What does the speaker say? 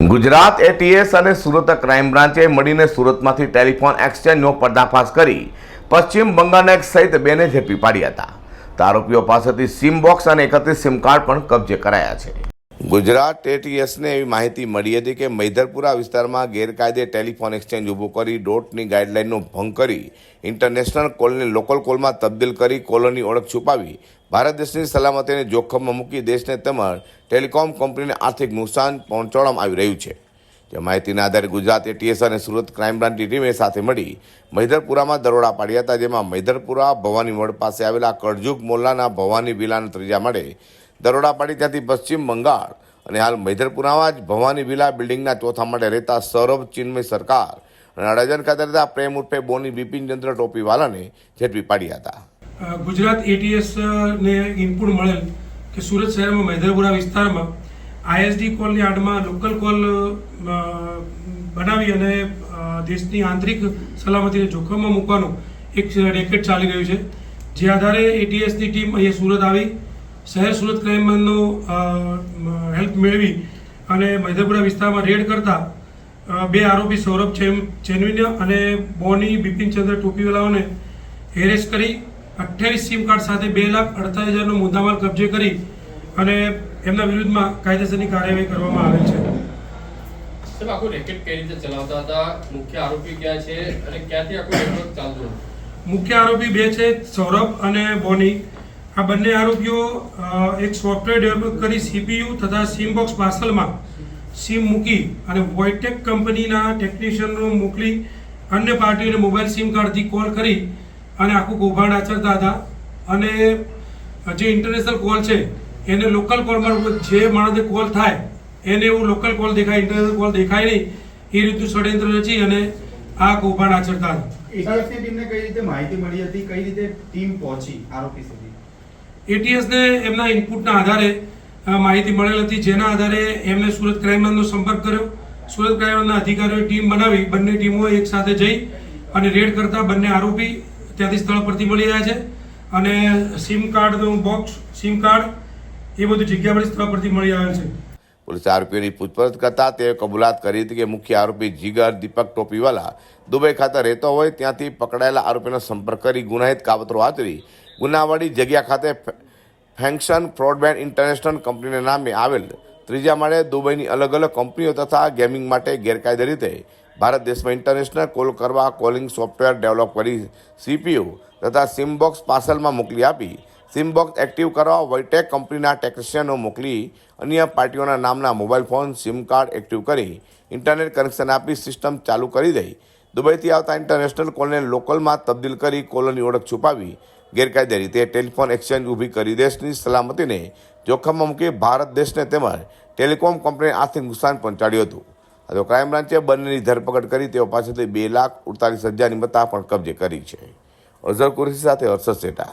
Gujarat ATS અને Surat crime બ્રાન્ચે મળીને સુરતમાંથી telephone એક્સચેન્જનો પર્દાફાશ કરી પશ્ચિમ બંગાળના એક સહિત બેને ઝડપી પાડ્યા હતા. આરોપીઓ પાસેથી સિમ બોક્સ અને એકત્રીસ સિમ કાર્ડ પણ કબજે કરાયા છે. ગુજરાત એટીએસને એવી માહિતી મળી હતી કે મૈધરપુરા વિસ્તારમાં ગેરકાયદે ટેલિફોન એક્સચેન્જ ઊભું કરી ડોટની ગાઈડલાઇનનો ભંગ કરી ઇન્ટરનેશનલ કોલને લોકલ કોલમાં તબદીલ કરી કોલોની ઓળખ છુપાવી ભારત દેશની સલામતીને જોખમમાં મૂકી દેશને તેમજ ટેલિકોમ કંપનીને આર્થિક નુકસાન પહોંચાડવામાં આવી રહ્યું છે. જે માહિતીના આધારે ગુજરાત એટીએસ અને સુરત ક્રાઇમ બ્રાન્ચની ટીમે સાથે મળી મૈધરપુરામાં દરોડા પાડ્યા હતા, જેમાં મૈધરપુરા ભવાની મોડ પાસે આવેલા કળજુગ મોલ્લાના ભવાની વિલાના ત્રીજા માળે દરોડા પાડી ત્યાંથી પશ્ચિમ બંગાળ અને હાલ મૈધરપુરામાં જ ભવાની વિલા બિલ્ડિંગના ચોથા માળે રહેતા સૌરભ ચિન્મય સરકાર અને અડાજણ ખાતે રહેતા પ્રેમ ઉર્ફે બોની બિપિનચંદ્ર ટોપીવાલાને ઝડપી પાડ્યા હતા. ગુજરાત એટીએસ ને ઇનપુટ મળેલ કે સુરત શહેરમાં મૈદરપુરા વિસ્તારમાં આઈએસડી કોલની આડમાં લોકલ કોલ બનાવી અને દેશની આંતરિક સલામતીને જોખમમાં મૂકવાનું એક રેકેટ ચાલી રહ્યું છે. જે આધારે એટીએસની ટીમ અહીંયા સુરત આવી, શહેર સુરત ક્રાઇમનો હેલ્પ મેળવી અને મૈદરપુરા વિસ્તારમાં રેડ કરતા બે આરોપી સૌરભ ચેનવિન્યા અને બોની બિપિનચંદ્ર ટોપીવાલાઓને હેરેસ કરી અઠ્યાવીસ સિમ કાર્ડ સાથે બે લાખ અડતાલીસ હજારનો મુદ્દામાલ કબજે કરી અને એમના વિરુદ્ધમાં કાયદેસરની કાર્યવાહી કરવામાં આવેલ છે. સાહેબ આખું રેકેટ કઈ રીતે ચલાવતા હતા? મુખ્ય આરોપી ક્યાં છે અને ક્યાંથી આખું નેટવર્ક ચાલતું મુખ્ય આરોપી બે છે સૌરભ અને બોની. આ બંને આરોપીઓ એક સોફ્ટવેર ડેવલપ કરી સીપીયુ તથા સિમ બોક્સ પાર્સલમાં સિમ મૂકી અને વોઇટેક કંપનીના ટેકનિશિયનો મોકલી અન્ય પાર્ટીઓને મોબાઈલ સિમ કાર્ડથી કોલ કરી અને આખું કૌભાંડ આચરતા હતા. અને જે ઇન્ટરનેશનલ કોલ છે એને લોકલ કોલમાં જે માણસે કોલ થાય એને એવું લોકલ કોલ દેખાય ઇન્ટરનેશનલ કોલ દેખાય નહીં. એ રીતનું ષડયંત્ર રચી અને આ કૌભાંડ આચરતા હતા. એટીએસની ટીમને કઈ રીતે માહિતી મળી હતી? કઈ રીતે ટીમ પહોંચી આરોપી સુધી? એટીએસને એમના ઇનપુટના આધારે માહિતી મળેલ હતી જેના આધારે એમને સુરત ક્રાઇમ સંપર્ક કર્યો. સુરત ક્રાઇમ અધિકારીઓએ ટીમ બનાવી બંને ટીમો એક સાથે જઈ અને રેડ કરતા બંને આરોપી ત્યાંથી સ્થળ પરથી મળી રહ્યા છે. અને સિમ કાર્ડનું બોક્સ સિમ કાર્ડ એ બધું જગ્યા પરથી સ્થળ પરથી મળી આવેલ છે. પોલીસ આરોપીઓની પૂછપરછ કરતા તેઓએ કબૂલાત કરી હતી કે મુખ્ય આરોપી જીગર દીપક ટોપીવાલા દુબઈ ખાતે રહેતો હોય ત્યાંથી પકડાયેલા આરોપીનો સંપર્ક કરી ગુનાહિત કાવતરો આચરી ગુનાવાળી જગ્યા ખાતે ફેંક્શન બ્રોડબેન્ડ ઇન્ટરનેશનલ કંપનીના નામે આવેલ ત્રીજા માળે દુબઈની અલગ અલગ કંપનીઓ તથા ગેમિંગ માટે ગેરકાયદે રીતે ભારત દેશમાં ઇન્ટરનેશનલ કોલ કરવા કોલિંગ સોફ્ટવેર ડેવલપ કરી સીપીયુ તથા સિમબોક્સ પાર્સલમાં મોકલી આપી. સિમબોક્સ એક્ટિવ કરવા વોઇટેક કંપનીના ટેકનિશિયનો મોકલી અન્ય પાર્ટીઓના નામના mobile phone sim card active કરી ઇન્ટરનેટ કનેક્શન આપી સિસ્ટમ ચાલુ કરી દઈ. દુબઈથી આવતા ઇન્ટરનેશનલ કોલને લોકલમાં તબદીલ કરી કોલોની ઓળખ છુપાવી. ગેરકાયદે રીતે ટેલિફોન એક્સચેન્જ ઊભી કરી દેશની સલામતીને જોખમમાં મૂકી ભારત દેશને તેમજ ટેલિકોમ કંપનીને આર્થિક નુકસાન પહોંચાડ્યું હતું. તો ક્રાઇમ બ્રાન્ચે બંનેની ધરપકડ કરી, તેઓ પાસેથી બે લાખ અડતાલીસ હજારની મત્તા પણ કબજે કરી છે. અઝર કુરેશી સાથે હર્ષદ શેઠા